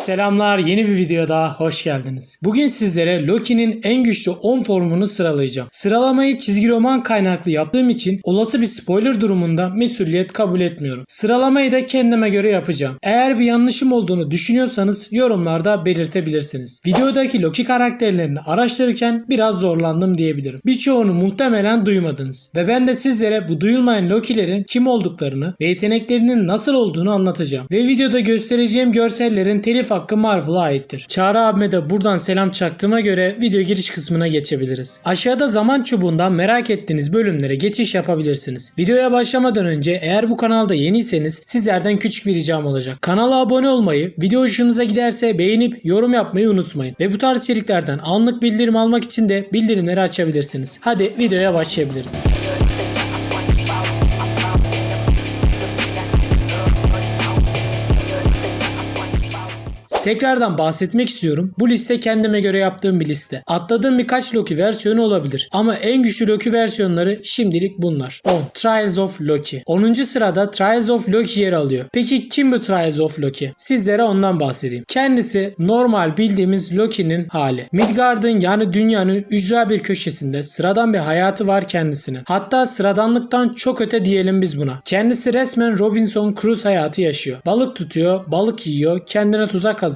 Selamlar yeni bir videoda hoş geldiniz. Bugün sizlere Loki'nin en güçlü 10 formunu sıralayacağım. Sıralamayı çizgi roman kaynaklı yaptığım için olası bir spoiler durumunda mesuliyet kabul etmiyorum. Sıralamayı da kendime göre yapacağım. Eğer bir yanlışım olduğunu düşünüyorsanız yorumlarda belirtebilirsiniz. Videodaki Loki karakterlerini araştırırken biraz zorlandım diyebilirim. Birçoğunu muhtemelen duymadınız. Ve ben de sizlere bu duyulmayan Loki'lerin kim olduklarını ve yeteneklerinin nasıl olduğunu anlatacağım. Ve videoda göstereceğim görsellerin telif hakkı Marvel'a aittir. Çağrı abime de buradan selam çaktığıma göre video giriş kısmına geçebiliriz. Aşağıda zaman çubuğundan merak ettiğiniz bölümlere geçiş yapabilirsiniz. Videoya başlamadan önce eğer bu kanalda yeniyseniz sizlerden küçük bir ricam olacak. Kanala abone olmayı, video hoşunuza giderse beğenip yorum yapmayı unutmayın. Ve bu tarz içeriklerden anlık bildirim almak için de bildirimleri açabilirsiniz. Hadi videoya başlayabiliriz. Tekrardan bahsetmek istiyorum. Bu liste kendime göre yaptığım bir liste. Atladığım birkaç Loki versiyonu olabilir. Ama en güçlü Loki versiyonları şimdilik bunlar. 10. Trials of Loki. 10. sırada Trials of Loki yer alıyor. Peki kim bu Trials of Loki? Sizlere ondan bahsedeyim. Kendisi normal bildiğimiz Loki'nin hali. Midgard'ın yani dünyanın ücra bir köşesinde sıradan bir hayatı var kendisinin. Hatta sıradanlıktan çok öte diyelim biz buna. Kendisi resmen Robinson Crusoe hayatı yaşıyor. Balık tutuyor, balık yiyor, kendine tuzak hazırlıyor.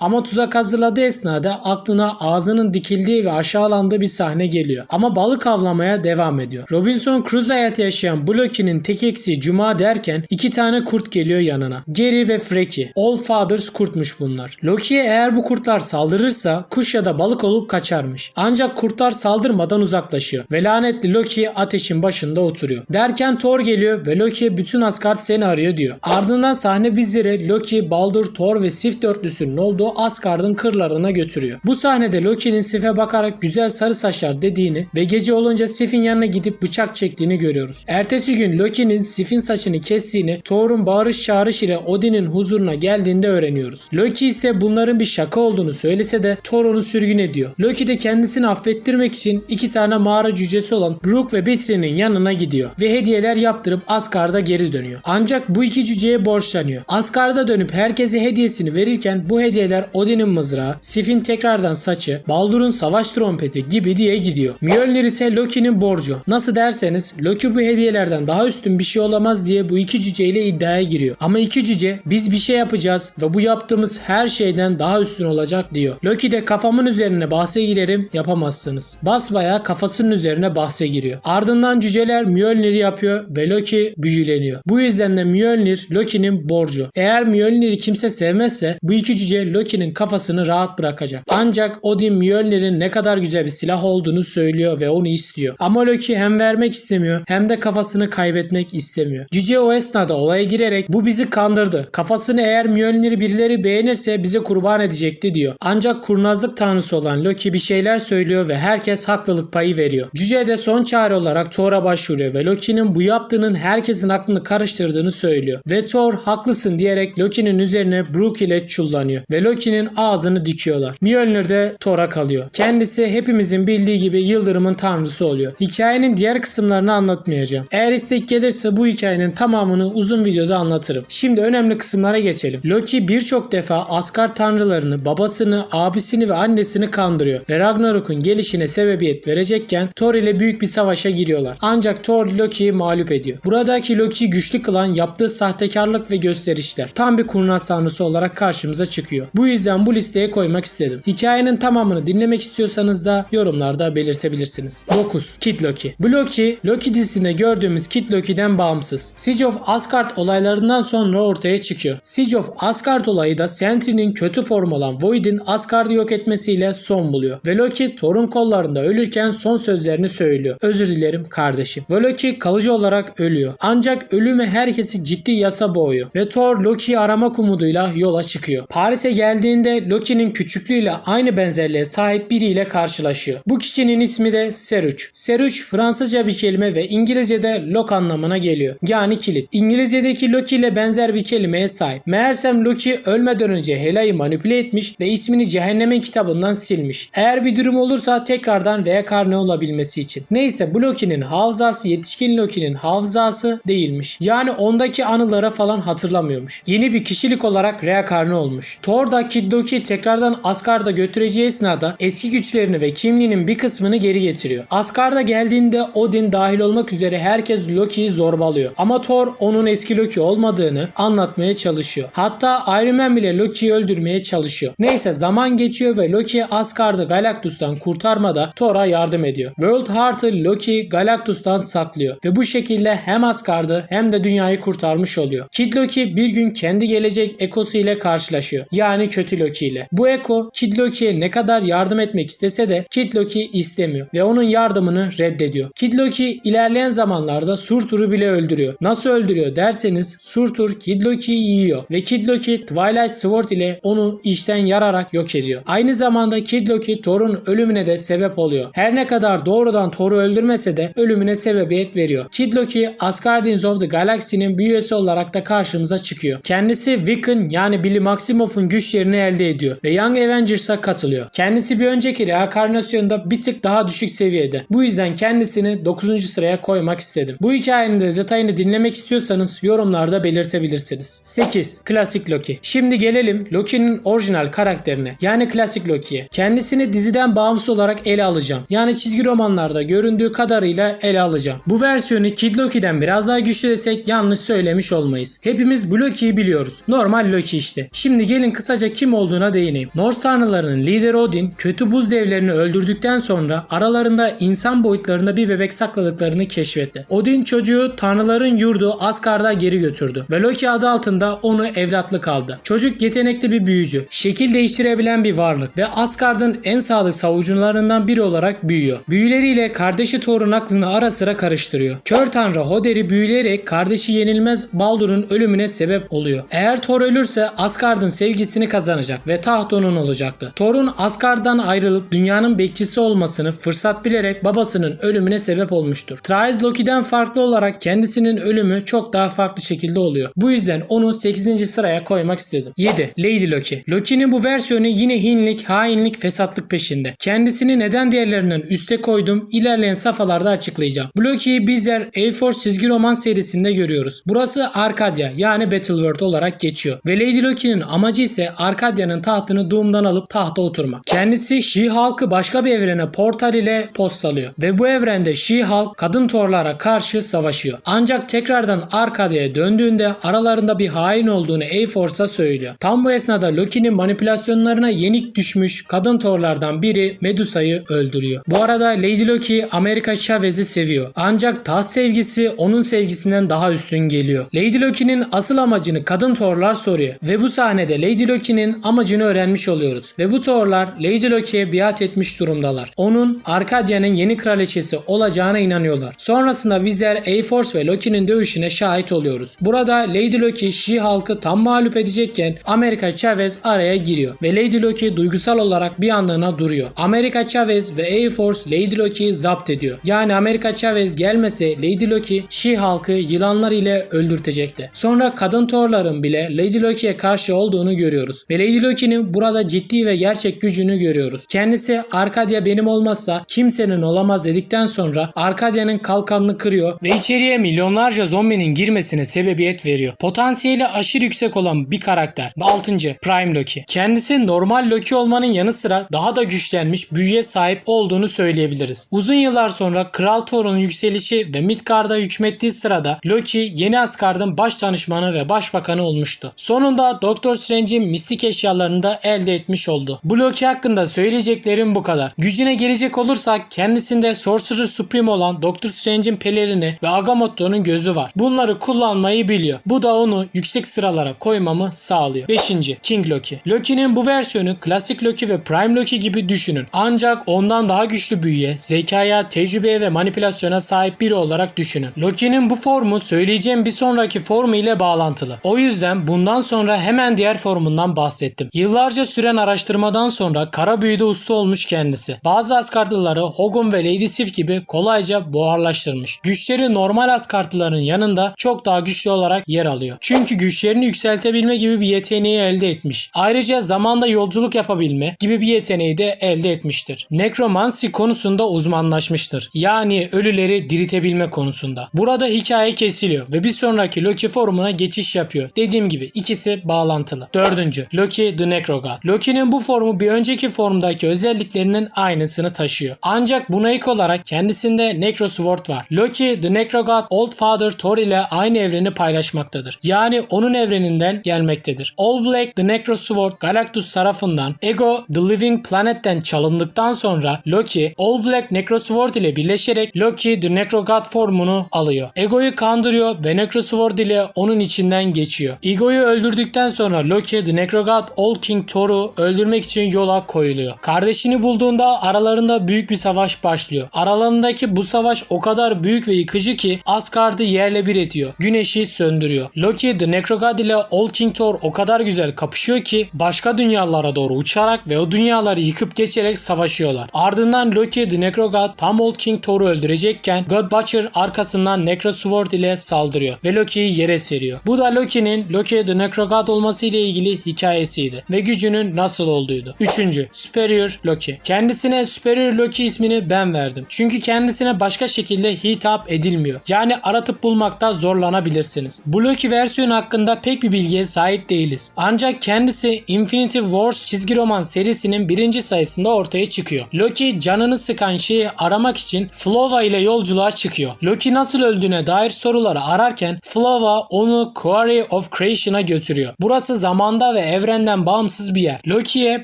Ama tuzak hazırladığı esnada aklına ağzının dikildiği ve aşağılandığı bir sahne geliyor. Ama balık avlamaya devam ediyor. Robinson Crusoe hayatı yaşayan bu Loki'nin tek eksiği Cuma derken iki tane kurt geliyor yanına. Gary ve Freki. All Fathers kurtmuş bunlar. Loki'ye eğer bu kurtlar saldırırsa kuş ya da balık olup kaçarmış. Ancak kurtlar saldırmadan uzaklaşıyor. Ve lanetli Loki ateşin başında oturuyor. Derken Thor geliyor ve Loki'ye bütün Asgard seni arıyor diyor. Ardından sahne bizleri Loki, Baldur, Thor ve Sif dörtlüsünün olduğu Asgard'ın kırlarına götürüyor. Bu sahnede Loki'nin Sif'e bakarak güzel sarı saçlar dediğini ve gece olunca Sif'in yanına gidip bıçak çektiğini görüyoruz. Ertesi gün Loki'nin Sif'in saçını kestiğini Thor'un bağırış çağırış ile Odin'in huzuruna geldiğinde öğreniyoruz. Loki ise bunların bir şaka olduğunu söylese de Thor onu sürgün ediyor. Loki de kendisini affettirmek için iki tane mağara cücesi olan Brook ve Betray'nin yanına gidiyor ve hediyeler yaptırıp Asgard'a geri dönüyor. Ancak bu iki cüceye borçlanıyor. Asgard'a dönüp herkese hediyesini verirken bu hediyeler Odin'in mızrağı, Sif'in tekrardan saçı, Baldur'un savaş trompeti gibi diye gidiyor. Mjolnir ise Loki'nin borcu. Nasıl derseniz Loki bu hediyelerden daha üstün bir şey olamaz diye bu iki cüceyle iddiaya giriyor. Ama iki cüce biz bir şey yapacağız ve bu yaptığımız her şeyden daha üstün olacak diyor. Loki de kafamın üzerine bahse girerim yapamazsınız. Basbaya kafasının üzerine bahse giriyor. Ardından cüceler Mjolnir'i yapıyor ve Loki büyüleniyor. Bu yüzden de Mjolnir Loki'nin borcu. Eğer Mjolnir'i kimse sevmezse bu iki cüce Loki'nin kafasını rahat bırakacak. Ancak Odin Mjolnir'in ne kadar güzel bir silah olduğunu söylüyor ve onu istiyor. Ama Loki hem vermek istemiyor hem de kafasını kaybetmek istemiyor. Cüce o esnada olaya girerek bu bizi kandırdı. Kafasını eğer Mjolnir'i birileri beğenirse bize kurban edecekti diyor. Ancak kurnazlık tanrısı olan Loki bir şeyler söylüyor ve herkes haklılık payı veriyor. Cüce de son çare olarak Thor'a başvuruyor ve Loki'nin bu yaptığının herkesin aklını karıştırdığını söylüyor. Ve Thor haklısın diyerek Loki'nin üzerine Brook ile çullanıyor ve Loki'nin ağzını dikiyorlar. Mjolnir de Thor'a kalıyor. Kendisi hepimizin bildiği gibi yıldırımın tanrısı oluyor. Hikayenin diğer kısımlarını anlatmayacağım. Eğer istek gelirse bu hikayenin tamamını uzun videoda anlatırım. Şimdi önemli kısımlara geçelim. Loki birçok defa Asgard tanrılarını, babasını, abisini ve annesini kandırıyor ve Ragnarok'un gelişine sebebiyet verecekken Thor ile büyük bir savaşa giriyorlar. Ancak Thor Loki'yi mağlup ediyor. Buradaki Loki'yi güçlü kılan yaptığı sahtekarlık ve gösterişler. Tam bir kurnaz tanrısı olarak karşımıza çıkıyor. Bu yüzden bu listeye koymak istedim. Hikayenin tamamını dinlemek istiyorsanız da yorumlarda belirtebilirsiniz. 9. Kid Loki. Bu Loki, dizisinde gördüğümüz Kid Loki'den bağımsız. Siege of Asgard olaylarından sonra ortaya çıkıyor. Siege of Asgard olayı da Sentry'nin kötü form olan Void'in Asgard'ı yok etmesiyle son buluyor. Ve Loki Thor'un kollarında ölürken son sözlerini söylüyor. Özür dilerim kardeşim. Ve Loki kalıcı olarak ölüyor. Ancak ölümü herkesi ciddi yasa boğuyor. Ve Thor Loki'yi aramak umuduyla yola çıkıyor. Paris'e geldiğinde Loki'nin küçüklüğüyle aynı benzerliğe sahip biriyle karşılaşıyor. Bu kişinin ismi de Seruç. Seruç Fransızca bir kelime ve İngilizce'de lock anlamına geliyor. Yani kilit. İngilizce'deki Loki ile benzer bir kelimeye sahip. Meğersem Loki ölmeden önce Hela'yı manipüle etmiş ve ismini cehennemin kitabından silmiş. Eğer bir durum olursa tekrardan reenkarne olabilmesi için. Neyse bu Loki'nin hafızası yetişkin Loki'nin hafızası değilmiş. Yani ondaki anılara falan hatırlamıyormuş. Yeni bir kişilik olarak reenkarne olmuş. Thor da Kid Loki'yi tekrardan Asgard'a götüreceği esnada eski güçlerini ve kimliğinin bir kısmını geri getiriyor. Asgard'a geldiğinde Odin dahil olmak üzere herkes Loki'yi zorbalıyor. Ama Thor onun eski Loki olmadığını anlatmaya çalışıyor. Hatta Iron Man bile Loki'yi öldürmeye çalışıyor. Neyse zaman geçiyor ve Loki Asgard'ı Galactus'tan kurtarmada Thor'a yardım ediyor. World Heart'ı Loki Galactus'tan saklıyor ve bu şekilde hem Asgard'ı hem de dünyayı kurtarmış oluyor. Kid Loki bir gün kendi gelecek Ekosu ile karşılaşıyor. Yani kötü Loki ile. Bu Eko Kid Loki'ye ne kadar yardım etmek istese de Kid Loki istemiyor ve onun yardımını reddediyor. Kid Loki ilerleyen zamanlarda Surtur'u bile öldürüyor. Nasıl öldürüyor derseniz Surtur Kid Loki'yi yiyor ve Kid Loki Twilight Sword ile onu işten yararak yok ediyor. Aynı zamanda Kid Loki Thor'un ölümüne de sebep oluyor. Her ne kadar doğrudan Thor'u öldürmese de ölümüne sebebiyet veriyor. Kid Loki Asgardians of the Galaxy'nin bir üyesi olarak da karşımıza çıkıyor. Kendisi Wiccan yani Billy Maximoff'un güçlerini elde ediyor ve Young Avengers'a katılıyor. Kendisi bir önceki reenkarnasyonda bir tık daha düşük seviyede. Bu yüzden kendisini 9. sıraya koymak istedim. Bu hikayenin de detayını dinlemek istiyorsanız yorumlarda belirtebilirsiniz. 8. Klasik Loki. Şimdi gelelim Loki'nin orijinal karakterine yani klasik Loki'ye. Kendisini diziden bağımsız olarak ele alacağım. Yani çizgi romanlarda göründüğü kadarıyla ele alacağım. Bu versiyonu Kid Loki'den biraz daha güçlü desek yanlış söylemiş olmayız. Hepimiz bu Loki'yi biliyoruz. Normal Loki işte. Şimdi gelin kısaca kim olduğuna değineyim. Norse tanrılarının lideri Odin kötü buz devlerini öldürdükten sonra aralarında insan boyutlarında bir bebek sakladıklarını keşfetti. Odin çocuğu tanrıların yurdu Asgard'a geri götürdü ve Loki adı altında onu evlatlık aldı. Çocuk yetenekli bir büyücü, şekil değiştirebilen bir varlık ve Asgard'ın en sadık savucularından biri olarak büyüyor. Büyüleriyle kardeşi Thor'un aklını ara sıra karıştırıyor. Kör tanrı Hoder'i büyüleyerek kardeşi yenilmez Baldur'un ölümüne sebep oluyor. Eğer Thor ölürse Asgard'ın sevgisini kazanacak ve taht onun olacaktı. Thor'un Asgard'dan ayrılıp dünyanın bekçisi olmasını fırsat bilerek babasının ölümüne sebep olmuştur. Thraes Loki'den farklı olarak kendisinin ölümü çok daha farklı şekilde oluyor. Bu yüzden onu 8. sıraya koymak istedim. 7. Lady Loki. Loki'nin bu versiyonu yine hinlik, hainlik, fesatlık peşinde. Kendisini neden diğerlerinden üste koydum ilerleyen safhalarda açıklayacağım. Bu Loki'yi bizler A-Force çizgi roman serisinde görüyoruz. Burası Arcadia yani Battleworld olarak geçiyor. Ve Lady Loki'nin amacı ise Arcadia'nın tahtını Doom'dan alıp tahta oturmak. Kendisi She-Hulk'ı başka bir evrene portal ile postalıyor. Ve bu evrende She-Hulk kadın Thor'lara karşı savaşıyor. Ancak tekrardan Arcadia'ya döndüğünde aralarında bir hain olduğunu A-Force'a söylüyor. Tam bu esnada Loki'nin manipülasyonlarına yenik düşmüş kadın Thor'lardan biri Medusa'yı öldürüyor. Bu arada Lady Loki Amerika Chavez'i seviyor. Ancak taht sevgisi onun sevgisinden daha üstün geliyor. Lady Loki'nin asıl amacını kadın Thor'lar soruyor. Ve bu sahnede Lady Loki'nin amacını öğrenmiş oluyoruz. Ve bu Thor'lar Lady Loki'ye biat etmiş durumdalar. Onun Arkadia'nın yeni kraliçesi olacağına inanıyorlar. Sonrasında bizler A-Force ve Loki'nin dövüşüne şahit oluyoruz. Burada Lady Loki She-Hulk'ı tam mağlup edecekken Amerika Chavez araya giriyor ve Lady Loki duygusal olarak bir anlığına duruyor. Amerika Chavez ve A-Force Lady Loki'yi zapt ediyor. Yani Amerika Chavez gelmese Lady Loki She-Hulk'ı yılanlar ile öldürtecekti. Sonra kadın Thor'ların bile Lady Loki'ye karşı olduğunu görüyoruz. Ve Lady Loki'nin burada ciddi ve gerçek gücünü görüyoruz. Kendisi Arkadia benim olmazsa kimsenin olamaz dedikten sonra Arkadia'nın kalkanını kırıyor ve içeriye milyonlarca zombinin girmesine sebebiyet veriyor. Potansiyeli aşırı yüksek olan bir karakter. 6. Prime Loki. Kendisi normal Loki olmanın yanı sıra daha da güçlenmiş büyüye sahip olduğunu söyleyebiliriz. Uzun yıllar sonra Kral Thor'un yükselişi ve Midgard'a hükmettiği sırada Loki yeni Asgard'ın baş danışmanı ve başbakanı olmuştu. Sonunda Doctor Strange'in mistik eşyalarını da elde etmiş oldu. Bu Loki hakkında söyleyeceklerim bu kadar. Gücüne gelecek olursak kendisinde Sorcerer Supreme olan Doctor Strange'in pelerini ve Agamotto'nun gözü var. Bunları kullanmayı biliyor. Bu da onu yüksek sıralara koymamı sağlıyor. 5. King Loki. Loki'nin bu versiyonu klasik Loki ve Prime Loki gibi düşünün. Ancak ondan daha güçlü büyüye, zekaya, tecrübeye ve manipülasyona sahip biri olarak düşünün. Loki'nin bu formu söyleyeceğim bir sonraki formu ile bağlantılı. O yüzden bundan sonra hemen diğer formundan bahsettim. Yıllarca süren araştırmadan sonra kara büyüde usta olmuş kendisi. Bazı Asgardlıları Hogun ve Lady Sif gibi kolayca buharlaştırmış. Güçleri normal Asgardlıların yanında çok daha güçlü olarak yer alıyor. Çünkü güçlerini yükseltebilme gibi bir yeteneği elde etmiş. Ayrıca zamanda yolculuk yapabilme gibi bir yeteneği de elde etmiştir. Nekromansi konusunda uzmanlaşmıştır. Yani ölüleri diritebilme konusunda. Burada hikaye kesiliyor ve bir sonraki Loki formuna geçiş yapıyor. Dediğim gibi ikisi bağlantılı. Dördüncü, Loki the Necrogod. Loki'nin bu formu bir önceki formdaki özelliklerinin aynısını taşıyor. Ancak buna ek olarak kendisinde Necro Sword var. Loki the Necrogod Old Father Thor ile aynı evreni paylaşmaktadır. Yani onun evreninden gelmektedir. All Black the Necro Sword Galactus tarafından Ego the Living Planet'ten çalındıktan sonra Loki All Black Necro Sword ile birleşerek Loki the Necrogod formunu alıyor. Ego'yu kandırıyor ve Necro Sword ile onun içinden geçiyor. Ego'yu öldürdükten sonra Loki the Necrogod Old King Thor'u öldürmek için yola koyuluyor. Kardeşini bulduğunda aralarında büyük bir savaş başlıyor. Aralarındaki bu savaş o kadar büyük ve yıkıcı ki Asgard'ı yerle bir ediyor. Güneşi söndürüyor. Loki the Necrogod ile Old King Thor o kadar güzel kapışıyor ki başka dünyalara doğru uçarak ve o dünyaları yıkıp geçerek savaşıyorlar. Ardından Loki the Necrogod tam Old King Thor'u öldürecekken God Butcher arkasından Necro Sword ile saldırıyor ve Loki'yi yere seriyor. Bu da Loki'nin Loki the Necrogod olması ile ilgili hikayesiydi ve gücünün nasıl olduğuydu. Üçüncü, Superior Loki. Kendisine Superior Loki ismini ben verdim. Çünkü kendisine başka şekilde hitap edilmiyor. Yani aratıp bulmakta zorlanabilirsiniz. Bu Loki versiyonu hakkında pek bir bilgiye sahip değiliz. Ancak kendisi Infinity Wars çizgi roman serisinin birinci sayısında ortaya çıkıyor. Loki canını sıkan şeyi aramak için Flova ile yolculuğa çıkıyor. Loki nasıl öldüğüne dair soruları ararken Flova onu Quarry of Creation'a götürüyor. Burası zamanda ve evrenden bağımsız bir yer. Loki'ye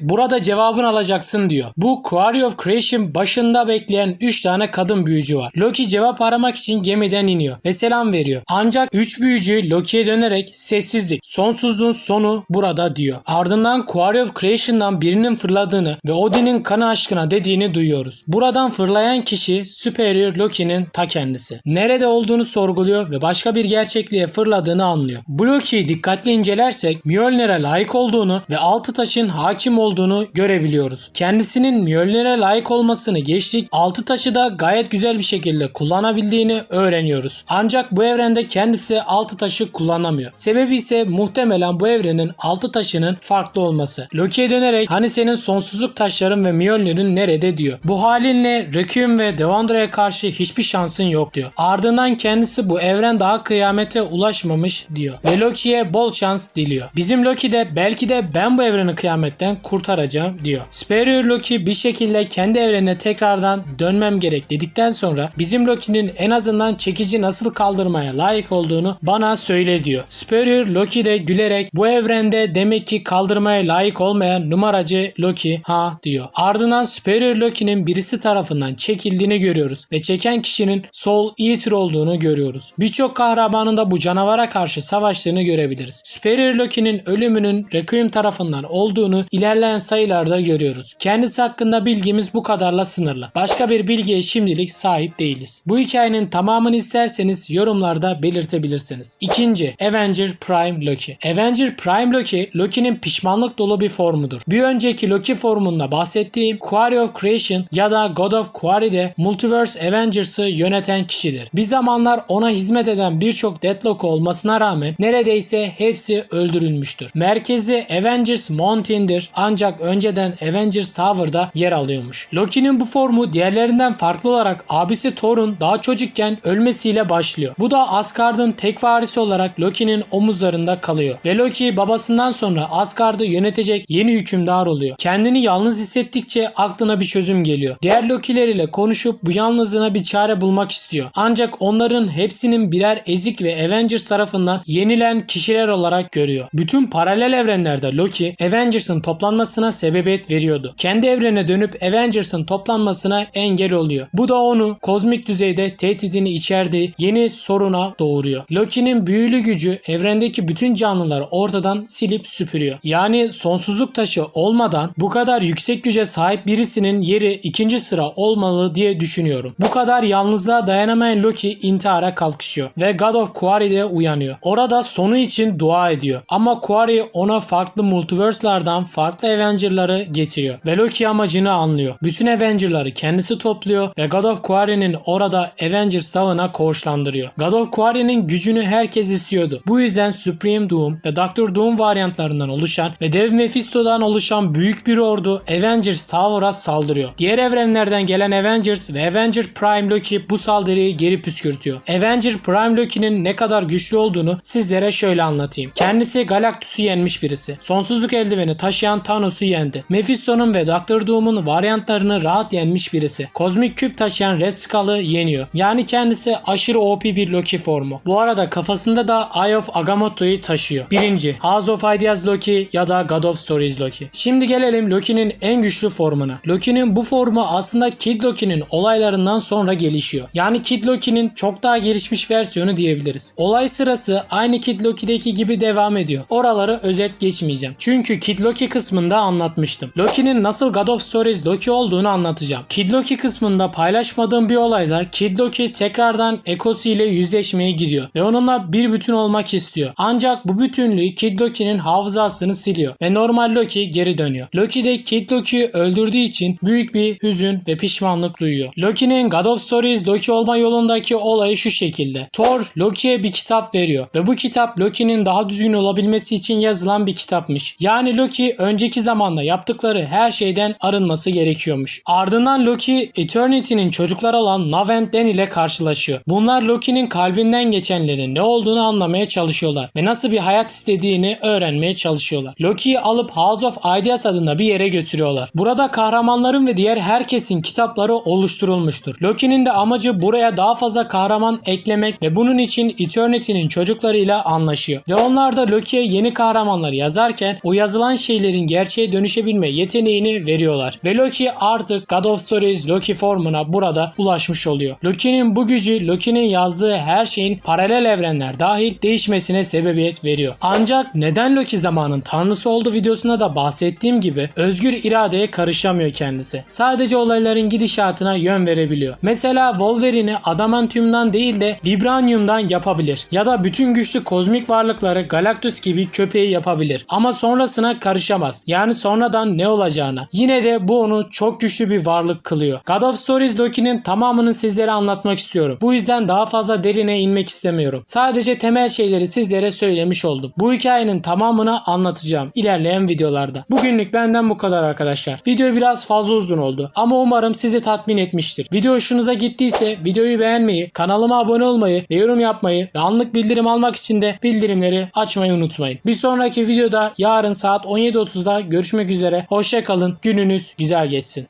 burada cevabını alacaksın diyor. Bu Quarry of Creation başında bekleyen 3 tane kadın büyücü var. Loki cevap aramak için gemiden iniyor ve selam veriyor. Ancak 3 büyücü Loki'ye dönerek sessizlik, sonsuzluğun sonu burada diyor. Ardından Quarry of Creation'dan birinin fırladığını ve Odin'in kanı aşkına dediğini duyuyoruz. Buradan fırlayan kişi Superior Loki'nin ta kendisi. Nerede olduğunu sorguluyor ve başka bir gerçekliğe fırladığını anlıyor. Bu Loki'yi dikkatli incelersek Mjolnir'e layık olduğunu ve altı taşın hakim olduğunu görebiliyoruz. Kendisinin Mjolnir'e layık olmasını geçtik, altı taşı da gayet güzel bir şekilde kullanabildiğini öğreniyoruz. Ancak bu evrende kendisi altı taşı kullanamıyor. Sebebi ise muhtemelen bu evrenin altı taşının farklı olması. Loki'ye dönerek hani senin sonsuzluk taşların ve Mjolnir'in nerede diyor. Bu halinle Requiem ve Devandra'ya karşı hiçbir şansın yok diyor. Ardından kendisi bu evren daha kıyamete ulaşmamış diyor. Ve Loki'ye bol şans diliyor. Bizim Loki de belki de ben bu evreni kıyametten kurtaracağım diyor. Superior Loki bir şekilde kendi evrenine tekrardan dönmem gerek dedikten sonra bizim Loki'nin en azından çekici nasıl kaldırmaya layık olduğunu bana söyle diyor. Superior Loki de gülerek bu evrende demek ki kaldırmaya layık olmayan numaracı Loki ha diyor. Ardından Superior Loki'nin birisi tarafından çekildiğini görüyoruz ve çeken kişinin Soul Eater olduğunu görüyoruz. Birçok kahramanın da bu canavara karşı savaştığını görebiliriz. Superior Loki'nin ölümünün Requiem tarafından olduğunu ilerleyen sayılarda görüyoruz. Kendisi hakkında bilgimiz bu kadarla sınırlı. Başka bir bilgiye şimdilik sahip değiliz. Bu hikayenin tamamını isterseniz yorumlarda belirtebilirsiniz. İkinci, Avenger Prime Loki. Avenger Prime Loki, Loki'nin pişmanlık dolu bir formudur. Bir önceki Loki formunda bahsettiğim Quarry of Creation ya da God of Quarry'de Multiverse Avengers'ı yöneten kişidir. Bir zamanlar ona hizmet eden birçok Deadlock olmasına rağmen neredeyse hepsi öldürülmüştür. Merkezi Avengers Mountain'dir ancak önceden Avengers Tower'da yer alıyormuş. Loki'nin bu formu diğerlerinden farklı olarak abisi Thor'un daha çocukken ölmesiyle başlıyor. Bu da Asgard'ın tek varisi olarak Loki'nin omuzlarında kalıyor. Ve Loki babasından sonra Asgard'ı yönetecek yeni hükümdar oluyor. Kendini yalnız hissettikçe aklına bir çözüm geliyor. Diğer Loki'ler ile konuşup bu yalnızlığına bir çare bulmak istiyor. Ancak onların hepsinin birer ezik ve Avengers tarafından yenilen kişiler olarak görüyor. Bütün paralel evrenlerde Loki Avengers'ın toplanmasına sebebiyet veriyordu. Kendi evrene dönüp Avengers'ın toplanmasına engel oluyor. Bu da onu kozmik düzeyde tehdidini içerdiği yeni soruna doğuruyor. Loki'nin büyülü gücü evrendeki bütün canlıları ortadan silip süpürüyor. Yani sonsuzluk taşı olmadan bu kadar yüksek güce sahip birisinin yeri ikinci sıra olmalı diye düşünüyorum. Bu kadar yalnızlığa dayanamayan Loki intihara kalkışıyor ve God of Quarry'de uyanıyor. Orada sonu için dua ediyor. Ama Quarry ona farklı multiverse'lardan farklı Avenger'ları getiriyor ve Loki amacını anlıyor. Bütün Avenger'ları kendisi topluyor ve God of Quarry'nin orada Avengers Dağı'na koğuşlandırıyor. God of Quarry'nin gücünü herkes istiyordu. Bu yüzden Supreme Doom ve Doctor Doom varyantlarından oluşan ve Dev Mephisto'dan oluşan büyük bir ordu Avengers Tower'a saldırıyor. Diğer evrenlerden gelen Avengers ve Avenger Prime Loki bu saldırıyı geri püskürtüyor. Avenger Prime Loki'nin ne kadar güçlü olduğunu sizlere şöyle anlatayım. Kendisi Galactus'u yenmiş birisi. Sonsuzluk eldiveni taşıyan Thanos'u yendi. Mephisto'nun ve Doctor Doom'un varyantlarını rahat yenmiş birisi. Kozmik küp taşıyan Red Skull'ı yeniyor. Yani kendisi aşırı OP bir Loki formu. Bu arada kafasında da Eye of Agamotto'yu taşıyor. Birinci House of Ideas Loki ya da God of Stories Loki. Şimdi gelelim Loki'nin en güçlü formuna. Loki'nin bu formu aslında Kid Loki'nin olaylarından sonra gelişiyor. Yani Kid Loki'nin çok daha gelişmiş versiyonu diyebiliriz. Olay sırası aynı Kid Loki'deki gibi devam ediyor. Oraları özet geçmeyeceğim. Çünkü Kid Loki kısmında anlatmıştım. Loki'nin nasıl God of Stories Loki olduğunu anlatacağım. Kid Loki kısmında paylaşmadığım bir olayda Kid Loki tekrardan Ekosu ile yüzleşmeye gidiyor ve onunla bir bütün olmak istiyor. Ancak bu bütünlüğü Kid Loki'nin hafızasını siliyor ve normal Loki geri dönüyor. Loki de Kid Loki'yi öldürdüğü için büyük bir hüzün ve pişmanlık duyuyor. Loki'nin God of Stories Loki olma yolundaki olayı şu şekilde. Thor Loki'ye bir kitap veriyor ve bu kitap Loki'nin daha düzgün olabilmesi için yazılan bir kitapmış. Yani Loki önceki zamanda yaptıkları her şeyden arınması gerekiyormuş. Ardından Loki Eternity'nin çocukları olan Navent'den ile karşılaşıyor. Bunlar Loki'nin kalbinden geçenlerin ne olduğunu anlamaya çalışıyorlar ve nasıl bir hayat istediğini öğrenmeye çalışıyorlar. Loki'yi alıp House of Ideas adında bir yere götürüyorlar. Burada kahramanların ve diğer herkesin kitapları oluşturulmuştur. Loki'nin de amacı buraya daha fazla kahraman eklemek ve bunun için Eternity'nin çocuklarıyla anlaşıyor. Ve onlar da Loki'ye yeni kahramanlar yazarken o yazılan şeylerin gerçeğe dönüşebilme yeteneğini veriyorlar. Ve Loki artık God of Stories Loki formuna burada ulaşmış oluyor. Loki'nin bu gücü Loki'nin yazdığı her şeyin paralel evrenler dahil değişmesine sebebiyet veriyor. Ancak neden Loki zamanın tanrısı oldu videosunda da bahsettiğim gibi özgür iradeye karışamıyor kendisi. Sadece olayların gidişatına yön verebiliyor. Mesela Wolverine'i adamantiumdan değil de vibraniumdan yapabilir. Ya da bütün güçlü kozmik varlıkları Galactus gibi köpeği yapabilir. Ama sonrasına karışamaz. Yani sonradan ne olacağına. Yine de bu onu çok güçlü bir varlık kılıyor. God of Stories Loki'nin tamamını sizlere anlatmak istiyorum. Bu yüzden daha fazla derine inmek istemiyorum. Sadece temel şeyleri sizlere söylemiş oldum. Bu hikayenin tamamını anlatacağım ilerleyen videolarda. Bugünlük benden bu kadar arkadaşlar. Video biraz fazla uzun oldu ama umarım sizi tatmin etmiştir. Video hoşunuza gittiyse videoyu beğenmeyi, kanalıma abone olmayı ve yorum yapmayı ve anlık bildirim almak için de bildirimleri açmayı unutmayın. Bir sonraki videoda yarın saat 17.30'da görüşmek üzere. Hoşçakalın. Gününüz güzel geçsin.